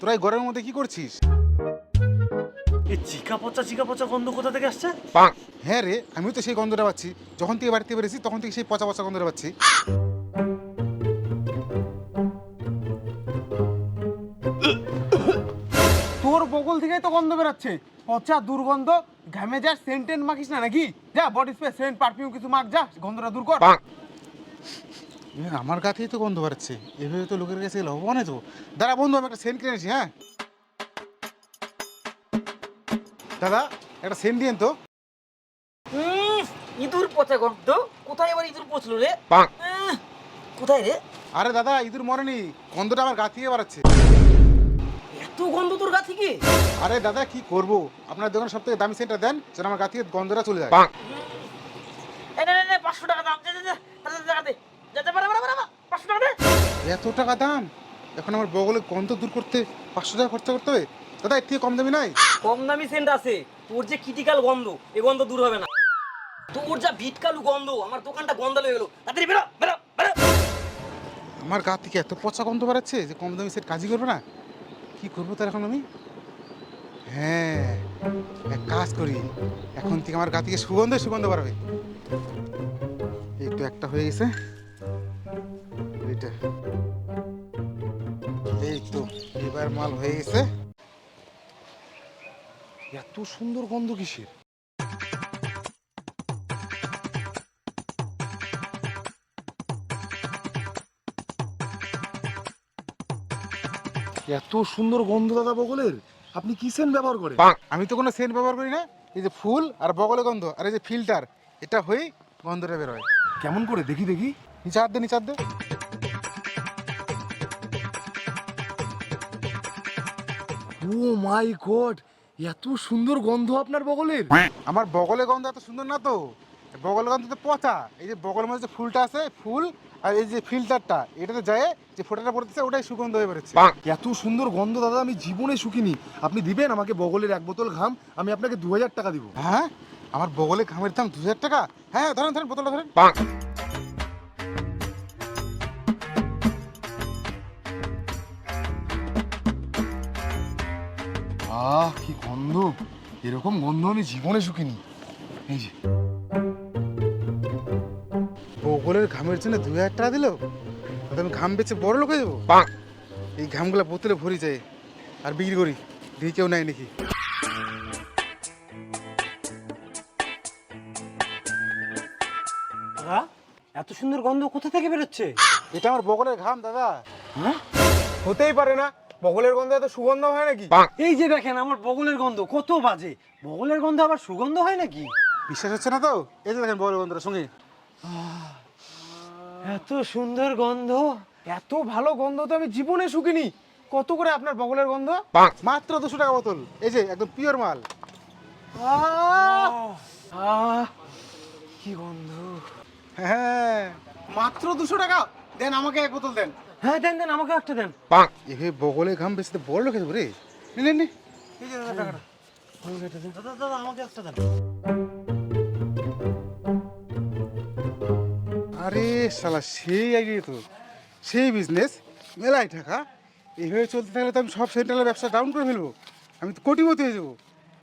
তোরা এই গরমের মধ্যে কি করছিস? এই চিকা পচা চিকা পচা গন্ধ কোথা থেকে আসছে? হ্যাঁ রে আমিও তো সেই গন্ধটা পাচ্ছি। যখন থেকে বাড়িতে বেরিয়েছি তখন থেকে সেই পচা পচা গন্ধটা পাচ্ছি। তোর বগল থেকেই তো গন্ধ বেরোচ্ছে। পচা দুর্গন্ধ ঘামে যা সেন্টেন মাখিস না নাকি? যা বডি স্প্রে সেন্ট পারফিউম কিছু মাখ যা গন্ধটা দূর কর। এ, আমার গাতেই তো গন্ধ বাড়ছে এভাবে তো লোকের কাছে গেলে হবে না তো দাদা বন্ধু আমি একটা সেন্ট কিনে এনেছি হ্যাঁ দাদা একটা সেন্ট দিয়েন তো উম, ইঁদুর পচা গন্ধ কোথায় এবার ইঁদুর পচলো রে কোথায় রে আরে দাদা ইঁদুর মরেনি গন্ধটা আমার গা থেকে বাড়াচ্ছে এত গন্ধ তোর গা থেকে আরে দাদা কি করব আপনার দোকানে সব থেকে দামি সেন্টটা দেন যেন আমার গা থেকে গন্ধটা চলে যায় এই নে, নে, নে, পাঁচশো টাকা দাম টাকা দে পাঁচশো টাকা দে। এত টাকা দাম? এখন আমার বগলে গন্ধ দূর করতে পাঁচশো টাকা খরচা করতে হবে? দাদা এর থেকে কম দামি নাই? কম দামি সেন্ট আছে। তোর যে ক্রিটিক্যাল গন্ধ এই গন্ধ দূর হবে না। তোর যা ভিটকালু গন্ধ আমার দোকানটা গন্ধ হয়ে গেল। তাড়াতাড়ি বেরো বেরো বেরো। আমার গা থেকে এত পচা গন্ধ বাড়াচ্ছে যে কম দামি সেট কাজই করবে না। কি করব তার এখন আমি? হ্যাঁ এক কাজ করি। এখন থেকে আমার গা থেকে সুগন্ধ সুগন্ধ বাড়বে এই তো একটা হয়ে গেছে। এইটা। এই তো এবার মাল হয়ে গেছে। এত সুন্দর গন্ধ কিসের? এত সুন্দর গন্ধ দাদা বগলের। আপনি কি সেন্ট ব্যবহার করেন? আমি তো কোনো সেন্ট ব্যবহার করি না। এই যে ফুল আর বগলে গন্ধ আর এই যে ফিল্টার এটা হয়েই গন্ধটা বেরোয় কেমন করে? দেখি দেখি। নিচে হাত দে নিচে হাত দে। ও মাই গড এত সুন্দর গন্ধ আপনার বগলের। আমার বগলে গন্ধ এত সুন্দর না তো? বগলে গন্ধ তো পচা। এই যে বগলের মধ্যে যে ফুলটা আছে ফুল আর এই যে ফিল্টারটা এটাতে যায় যে ফোটাটা পড়তেছে ওটাই সুগন্ধ হয়ে বেরোচ্ছে। এত সুন্দর গন্ধ দাদা আমি জীবনে শুকিনি আপনি দিবেন আমাকে বগলের এক বোতল ঘাম আমি আপনাকে দু হাজার টাকা দিব। হ্যাঁ? আমার বগলে ঘামের দাম দু হাজার টাকা? হ্যাঁ ধরেন ধরেন বোতলটা ধরেন। আহ কি গন্ধ। এরকম গন্ধ আমি জীবনে শুকিনি এই যে। বগলের ঘামের জন্য দু হাজার টাকা দিল? আমি ঘাম বেচে বড় লোক হয়ে যাব? এই ঘামগুলো বোতলে ভরি যায়। আর বিক্রি করি। দেখি কেউ নেয় নাকি। দাদা এত সুন্দর গন্ধ কোথা থেকে বেরোচ্ছে? এটা আমার বগলের ঘাম দাদা। হতেই পারে না। বগলের গন্ধ এত সুগন্ধ হয় নাকি? এই যে দেখেন আমার বগলের গন্ধ কত বাজে। বগলের গন্ধ আবার সুগন্ধ হয় নাকি? বিশ্বাস হচ্ছে না তো? এই যে দেখেন বগলের গন্ধটা সঙ্গে। এত সুন্দর গন্ধ। এত ভালো গন্ধ তো আমি জীবনে শুকিনি। কত করে আপনার বগলের গন্ধ? মাত্র দুশো টাকা বোতল। এই যে একদম পিওর মাল। আহ কি গন্ধ। হ্যাঁ মাত্র দুশো টাকা। দেন আমাকে এক বোতল দেন। হ্যাঁ দেন দেন আমাকে একটা দেন। এভাবে বগলে ঘাম বেশি তো বড় লোক যাব রে নে, নে নে দাদা দাদা আমাকে একটা দেন। আরে শালা সেই আইডিয়া তো। সেই বিজনেস মেলায় টাকা। এইভাবে চলতে থাকলে তো আমি সব সেন্ট্রালের ব্যবসা ডাউন করে ফেলব। আমি তো কোটিপতি হয়ে যাব।